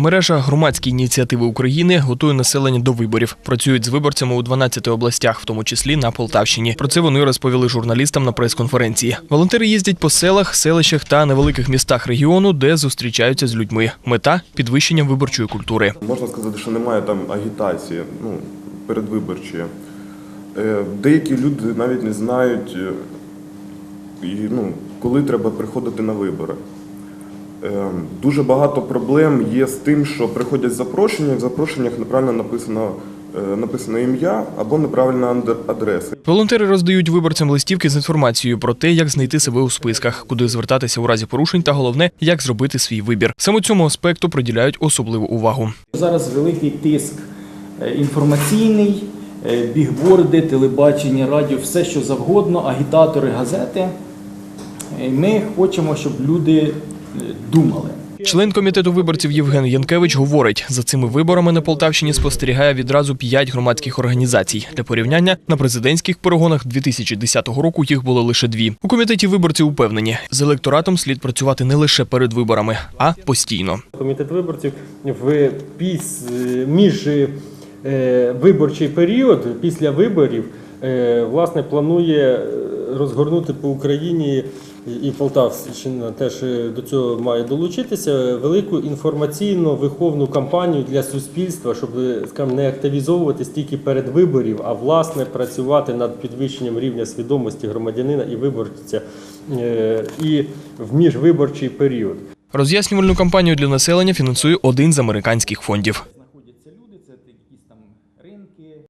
Мережа громадські ініціативи України готує населення до виборів. Працюють з виборцями у 12 областях, в тому числі на Полтавщині. Про це вони розповіли журналістам на прес-конференції. Волонтери їздять по селах, селищах та невеликих містах регіону, де зустрічаються з людьми. Мета підвищення виборчої культури. Можна сказати, що немає там агітації, ну, передвиборчої. Е, Деякі люди навіть не знають, е, ну, коли треба приходити на вибори. Е, Дуже багато проблем є з тим, що приходять запрошення, і в запрошеннях неправильно написано, е, написано ім'я або неправильна андер- адреса. Волонтери роздають виборцям листівки з інформацією про те, як знайти себе у списках, куди звертатися у разі порушень, та головне, як зробити свій вибір. Саме цьому аспекту приділяють особливу увагу. Зараз великий тиск е, інформаційний, е, бігборди, телебачення, радіо, все що завгодно, агітатори, газети. Ми хочемо, щоб люди думали. Член комітету виборців Євген Янкевич говорить, за цими виборами на Полтавщині спостерігає відразу п'ять громадських організацій. Для порівняння на президентських перегонах 2010 року їх було лише дві. У комітеті виборці упевнені, з електоратом слід працювати не лише перед виборами, а постійно. Комітет виборців в піс між е, виборчий період після виборів е, власне планує е, розгорнути по Україні і Полтавщина теж е, до цього має долучитися велику інформаційно виховну кампанію для суспільства, щоб скажімо, не активізовуватись тільки перед виборів, а власне працювати над підвищенням рівня свідомості громадянина і виборця е, і в міжвиборчий період. Роз'яснювальну кампанію для населення фінансує один з американських фондів.